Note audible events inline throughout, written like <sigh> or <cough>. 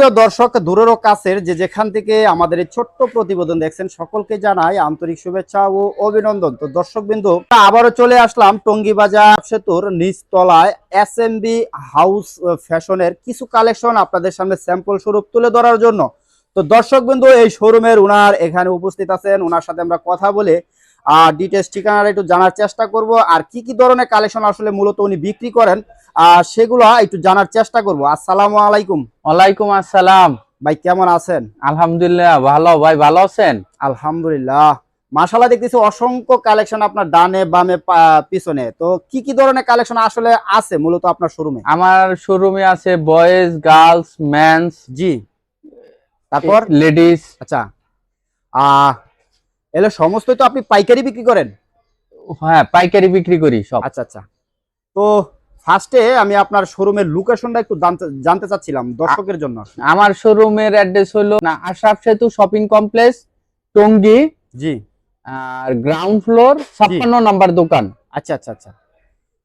সুপ্রিয় দর্শক দূরেরও কাছের যে যেখান থেকে আমাদের ছোট্ট প্রতিবেদন দেখছেন, সকলকে জানাই আন্তরিক শুভেচ্ছা ও অভিনন্দন। তো দর্শক বিন্দু আবারও চলে আসলাম টঙ্গী বাজার সেতুর নিচতলায় এস হাউস ফ্যাশনের কিছু কালেকশন আপনাদের সামনে স্যাম্পল স্বরূপ তুলে ধরার জন্য। তো দর্শক বিন্দু এই শোরুমের উনার এখানে উপস্থিত আছেন। ওনার সাথে আমরা কথা বলে আর ডিটেলস ঠিকানাটা একটু জানার চেষ্টা করব। আর কি কি ধরনের কালেকশন আসলে মূলত উনি বিক্রি করেন আর সেগুলো একটু জানার চেষ্টা করব। আসসালামু আলাইকুম। ওয়ালাইকুম আসসালাম। ভাই কেমন আছেন? আলহামদুলিল্লাহ ভালো। ভাই ভালো আছেন? আলহামদুলিল্লাহ। মাশাআল্লাহ দেখতেছি অসংখ্য কালেকশন আপনার ডানে বামে পিছনে। তো কি কি ধরনের কালেকশন আসলে আছে মূলত আপনার শোরুমে আমার শোরুমে আছে বয়েজ গার্লস মেন্স জি। তারপর? লেডিস আচ্ছা। আহ এলে সমস্ত তো আপনি পাইকারি বিক্রি করেন? হ্যাঁ পাইকারি বিক্রি করি সব। আচ্ছা আচ্ছা। তো ফার্স্টে আমি আপনার শোরুমের লোকেশনটা একটু জানতে চাচ্ছিলাম দর্শকের জন্য। আমার শোরুমের অ্যাড্রেস হলো না আশরাফ সেতু শপিং কমপ্লেক্স টঙ্গী জি। আর গ্রাউন্ড ফ্লোর ছাপ্পান্ন নাম্বার দোকান। আচ্ছা আচ্ছা আচ্ছা।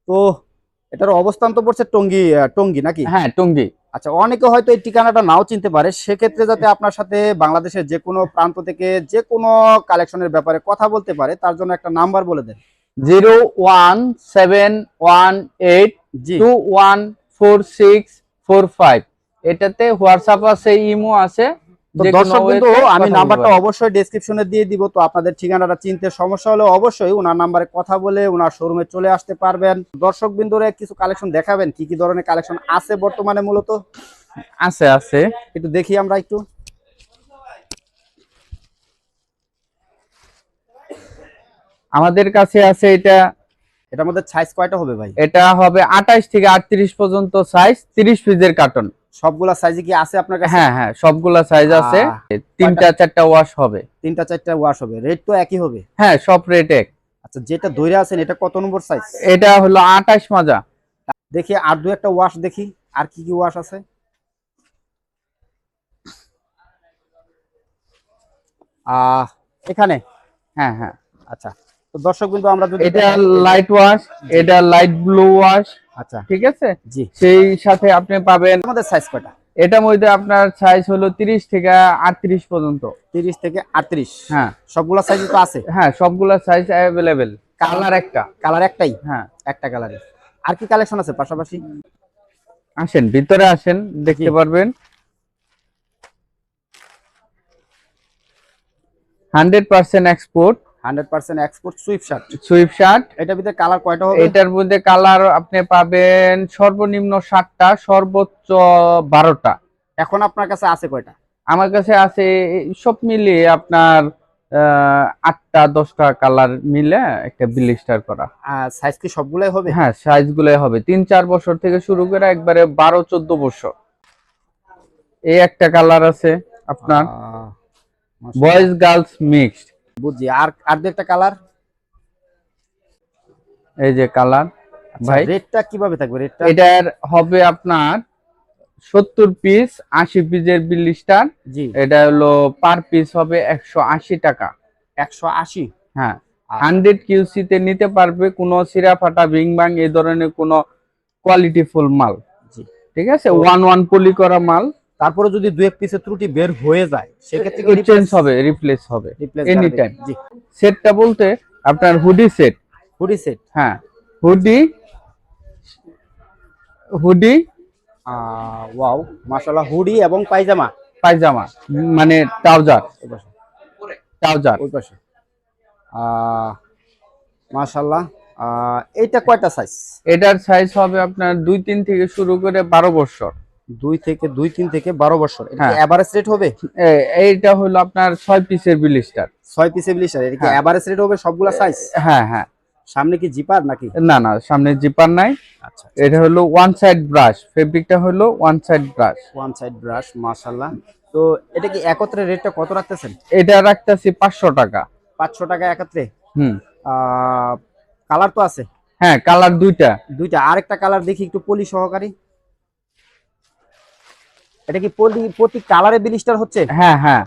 তো এটার অবস্থান তো পড়ছে টঙ্গী টঙ্গী নাকি? হ্যাঁ টঙ্গী। আচ্ছা অনেকে হয়তো এই ঠিকানাটা নাও চিনতে পারে। সেক্ষেত্রে যাতে আপনার সাথে বাংলাদেশের যে কোনো প্রান্ত থেকে যে কোনো কালেকশনের ব্যাপারে কথা বলতে পারে তার জন্য একটা নাম্বার বলে দেন। Zero one seven one eight two one four six four five. এটাতে হোয়াটসঅ্যাপ আছে ইমো আছে। দর্শক কিন্তু আমি নাম্বারটা অবশ্যই ডেসক্রিপশনে দিয়ে দিব তো আপনাদের ঠিকানাটা চিনতে সমস্যা হলে অবশ্যই ওনার নাম্বারে কথা বলে ওনার শোরুমে চলে আসতে পারবেন। দর্শক বিন্দুরে কিছু কালেকশন দেখাবেন কি কি ধরনের কালেকশন আছে বর্তমানে মূলত? আছে আছে। একটু দেখি আমরা একটু। আমাদের কাছে আছে এটা এটার মধ্যে সাইজ কয়টা হবে ভাই? এটা হবে আঠাশ থেকে আটত্রিশ পর্যন্ত সাইজ তিরিশ পিসের কার্টন সবগুলা সাইজে কি আছে আপনার কাছে? হ্যাঁ হ্যাঁ সবগুলা সাইজ আছে। তিনটা চারটা ওয়াশ হবে। তিনটা চারটা ওয়াশ হবে। রেট তো একই হবে? হ্যাঁ সব রেট এক। আচ্ছা যেটা ধরে আছেন এটা কত নম্বর সাইজ এটা হলো আঠাশ মাজা। দেখি আর দু একটা ওয়াশ দেখি আর কি কি ওয়াশ আছে? আহ এখানে? হ্যাঁ হ্যাঁ। আচ্ছা তো দর্শক কিন্তু আমরা যদি এটা লাইট ওয়াশ এটা লাইট ব্লু ওয়াশ আচ্ছা। ঠিক আছে? জি। সেই সাথে আপনি পাবেন আমাদের সাইজ কয়টা? এটার মধ্যে আপনার সাইজ হলো তিরিশ থেকে আটত্রিশ পর্যন্ত। তিরিশ থেকে আটত্রিশ। হ্যাঁ। সবগুলা সাইজ তো আছে? হ্যাঁ সবগুলা সাইজ অ্যাভেলেবেল কালার একটা। কালার একটাই? হ্যাঁ। একটা কালারে আর কি কালেকশন আছে পাশাপাশি? আসেন ভিতরে আসেন দেখতে পারবেন। Hundred percent export hundred percent export sweatshirt. Sweatshirt. এটার ভিতরে কালার কয়টা হবে? এটার মধ্যে কালার আপনি পাবেন সর্বনিম্ন সাতটা সর্বোচ্চ বারোটা। এখন আপনার কাছে আছে কয়টা? আমার কাছে আছে সব মিলিয়ে আপনার আটটা দশটা কালার মিলে একটা ব্লিস্টার করা। সাইজ কি সবগুলাই হবে? হ্যাঁ সাইজ গুলাই হবে। তিন চার বছর থেকে শুরু করে একবারে বারো চোদ্দ বছর। এই একটা কালার আছে আপনার। Boys girls mixed. বুঝছি। আর আর একটা কালার এই যে কালার ভাই। রেটটা কীভাবে থাকবে? রেটটা এটার হবে আপনার সত্তর পিস আশি পিসের ব্লিস্টার জি। এটা হলো পার পিস হবে একশো আশি টাকা। একশো আশি? হ্যাঁ। আর- হান্ড্রেড কিউসিতে নিতে পারবে কোনো সিরা ফাটা বিং বাং এই ধরনের কোনো কোয়ালিটি ফুল মাল। জি। ঠিক আছে? ওয়ান ওয়ান পলি করা মাল। তারপরে যদি দু এক পিসের ত্রুটি বের হয়ে যায় সেক্ষেত্রে চেঞ্জ হবে রিপ্লেস হবে রিপ্লেস anytime। জি। সেটটা বলতে আপনার হুডি সেট হুডি সেট হ্যাঁ হুডি হুডি ওয়াও মাশাআল্লাহ হুডি এবং পায়জামা। পায়জামা মানে ট্রাউজার ট্রাউজার ওই পাশে। আহ, মাশাআল্লাহ এইটা কয়টা সাইজ এটার সাইজ হবে আপনার দুই তিন থেকে শুরু করে বারো বছর। দুই থেকে দুই তিন থেকে বারো বছর। এটা হ্যাঁ। এভারেজ রেট হবে? এইটা হলো আপনার ছয় পিসের বিলিস্টার ছয় পিসে বিলিশার এটা কি হ্যাঁ। এভারেজ রেট হবে সবগুলা সাইজ হ্যাঁ হ্যাঁ। সামনে কি জিপার নাকি? না না সামনে জিপার নাই। আচ্ছা এটা হলো ওয়ান সাইড ব্রাশ ফেব্রিকটা হলো one side brush one side brush মাশাআল্লাহ। তো এটা কি একত্রে রেটটা কত রাখতেছেন? এটা রাখতেছি পাঁচশো টাকা। পাঁচশো টাকা একত্রে? হুম। কালার তো আছে? হ্যাঁ কালার দুইটা। দুইটা। আরেকটা কালার দেখি একটু পলি সহকারী। এটা কি প্রতি প্রতি কালারে বিলিস্টার হচ্ছে? হ্যাঁ হ্যাঁ।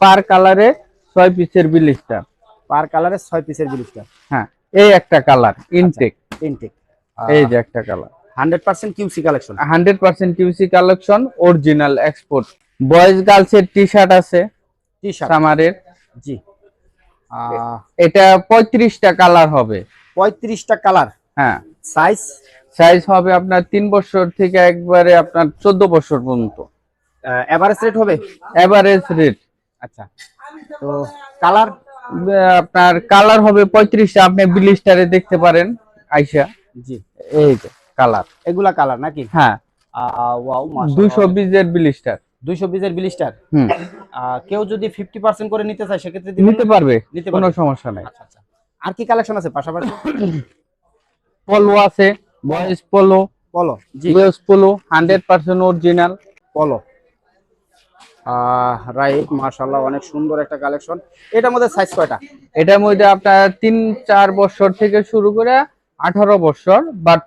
পার কালারে ছয় পিসের বিলিস্টার। পার কালারে ছয় পিসের বিলিস্টার। হ্যাঁ এই একটা কালার ইনটেক। ইনটেক। এই যে একটা colour. Hundred percent QC collection. Hundred percent QC collection original export. Boys গার্লসের T shirt আছে টি শার্ট সামারের। জি। এটা পঁয়ত্রিশটা কালার হবে। পঁয়ত্রিশটা কালার। হ্যাঁ। সাইজ? সাইজ হবে আপনার তিন বছর থেকে একবারে আপনার চোদ্দ বছর পর্যন্ত। এভারেজ রেট হবে? এভারেজ রেট আচ্ছা। তো কালার আপনার কালার হবে পঁয়ত্রিশটা আপনি বিলিস্টারে দেখতে পারেন আইসা। জি। এই যে কালার এগুলা কালার নাকি? হ্যাঁ। ওয়াও দুইশো বিলিস্টার দুইশো বিজের বিলিস্টার কেউ যদি ফিফটি পার্সেন্ট করে নিতে চায় সেক্ষেত্রে? নিতে পারবে। নিতে কোনো সমস্যা নাই। আচ্ছা আচ্ছা। আর কি কালেকশন আছে পাশাপাশি? <clears throat> পলো আছে। বয়েজ পোলো জি। US polo hundred percent original বলো রাইট মাশাআল্লাহ অনেক সুন্দর একটা কালেকশন এটার মধ্যে সাইজ কয়টা? এটার মধ্যে আপনার তিন চার বছর থেকে শুরু করে আঠারো বছর বাট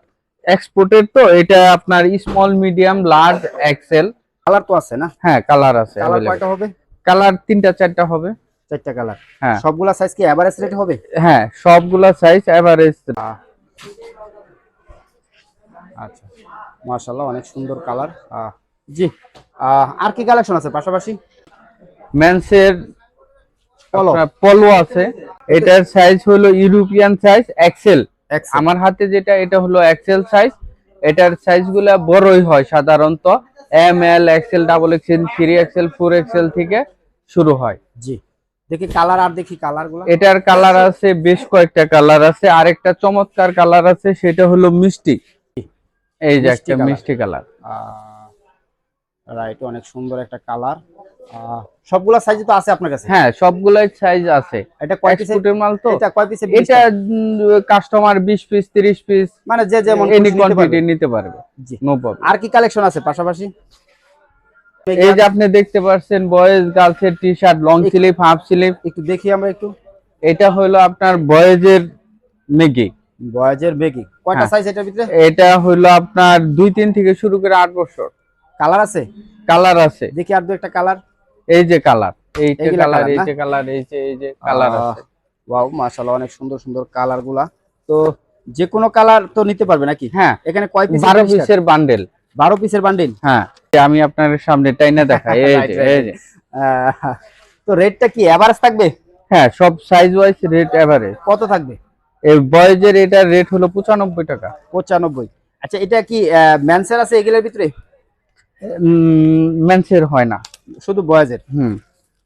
এক্সপোর্টের তো এটা আপনার small medium large XL colour তো আছে না? হ্যাঁ কালার আছে কালার কয়টা হবে? কালার তিনটা চারটা হবে। চারটা কালার হ্যাঁ। সবগুলা সাইজ কি এভারেজ রেট হবে? হ্যাঁ সবগুলা সাইজ এভারেজ আচ্ছা মাশাআল্লাহ অনেক সুন্দর কালার। জি আর কি কালেকশন আছে পাশাপাশি? মেন্সের পলো পলো আছে। এটার সাইজ হলো ইউরোপিয়ান সাইজ এক্সেল এক্স আমার হাতে যেটা এটা হলো এক্সেল সাইজ এটার সাইজগুলা বড়ই হয় সাধারণত। M L XL double XL three XL four XL থেকে শুরু হয়। জি দেখি কালার আর দেখি কালারগুলা এটার কালার আছে বেশ কয়েকটা কালার আছে। আরেকটা চমৎকার কালার আছে সেটা হলো মিষ্টি। এই যে মিষ্টি একটা। মিষ্টি কালার। রাইট অনেক সুন্দর একটা কালার। সবগুলা সাইজ তো আছে আপনার কাছে? হ্যাঁ সবগুলাই সাইজ আছে। এটা কয় পিসের এক্সপোর্টের মাল তো? এটা কয় পিসের এটা কাস্টমার বিশ পিস তিরিশ পিস মানে যে যেমন এনি। কোয়ান্টিটি নিতে পারবে। জি। নো প্রবলেম আর কি কালেকশন আছে পাশাপাশি? এই যে আপনি দেখতে পাচ্ছেন boys গার্লসের T shirt long sleeve half sleeve একটু দেখি আমরা একটু। এটা হলো আপনার বয়েজের মেগি বয়েজের বেগি। কয়টা হ্যাঁ। সাইজ এটার ভিতরে? এটা হলো আপনার দুই তিন থেকে শুরু করে আট বছর। কালার আছে? কালার আছে। দেখি আর দু একটা কালার এই যে কালার এইটা এইগুলা কালার এই যে কালার এই যে এই যে কালার আছে। ওয়াও মাশাআল্লাহ অনেক সুন্দর সুন্দর কালারগুলা। তো যে কোনো কালার তো নিতে পারবে নাকি? হ্যাঁ এখানে কয় পিস বারো পিসের বান্ডেল বারো পিসের বান্ডিল হ্যাঁ আমি আপনার সামনে টাইনা দেখাই এই যে <laughs> এই যে। তো রেটটা কি এভারেজ থাকবে? হ্যাঁ সব সাইজ ওয়াইজ রেট এভারেজ কত থাকবে? এই বয়েজের এটার রেট হলো পঁচানব্বই টাকা। পঁচানব্বই। আচ্ছা এটা কি ম্যানসের আছে এগুলোর ভিতরে? মেন্সের হয় না। শুধু বয়েজের? হুম।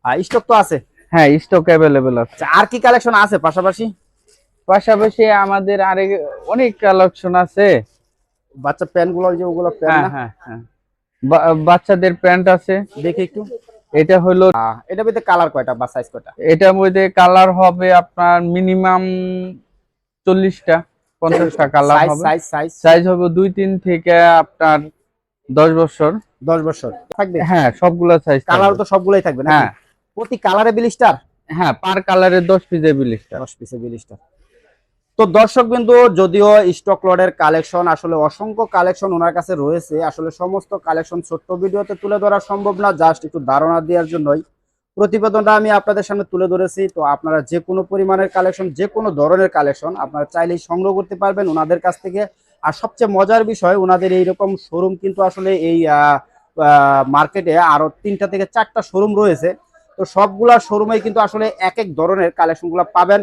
আর স্টক তো আছে? হ্যাঁ স্টক অ্যাভেলেবেল আছে। আচ্ছা আর কি কালেকশন আছে পাশাপাশি? পাশাপাশি আমাদের আরেক অনেক কালেকশন আছে। বাচ্চা প্যান্টগুলো যে ওগুলো হ্যাঁ প্যান্ট হ্যাঁ হ্যাঁ। বা- বাচ্চাদের প্যান্ট আছে। দেখি একটু। এটা হলো এটার ভিতরে কালার কয়টা বা সাইজ কয়টা? এটার মধ্যে কালার হবে আপনার মিনিমাম চল্লিশটা পঞ্চাশটা কালার হবে। সাইজ হবে দুই তিন থেকে আপনার দশ বছর। দশ বছর। থাকবে? হ্যাঁ সবগুলা সাইজ কালার তো সবগুলাই থাকবে হ্যাঁ। প্রতি কালারে বিলিস্টার হ্যাঁ পার কালারের দশ পিসের বিলিশটা দশ পিসে বিলিস্টার তো দর্শক বিন্দু যদিও স্টক লটের কালেকশন আসলে অসংখ্য কালেকশন ওনার কাছে রয়েছে আসলে সমস্ত কালেকশন ছোট্ট ভিডিওতে তুলে ধরা সম্ভব না জাস্ট একটু ধারণা দেওয়ার জন্যই। প্রতিবেদনটা আমি আপনাদের সামনে তুলে ধরেছি। তো আপনারা যে কোনো পরিমাণের কালেকশন যে কোনো ধরনের কালেকশন আপনারা চাইলেই সংগ্রহ করতে পারবেন ওনাদের কাছ থেকে। আর সবচেয়ে মজার বিষয়, ওনাদের এইরকম শোরুম কিন্তু আসলে এই মার্কেটে আরও তিনটা থেকে চারটা শোরুম রয়েছে। তো সবগুলা শোরুমে কিন্তু আসলে এক এক ধরনের কালেকশনগুলো পাবেন।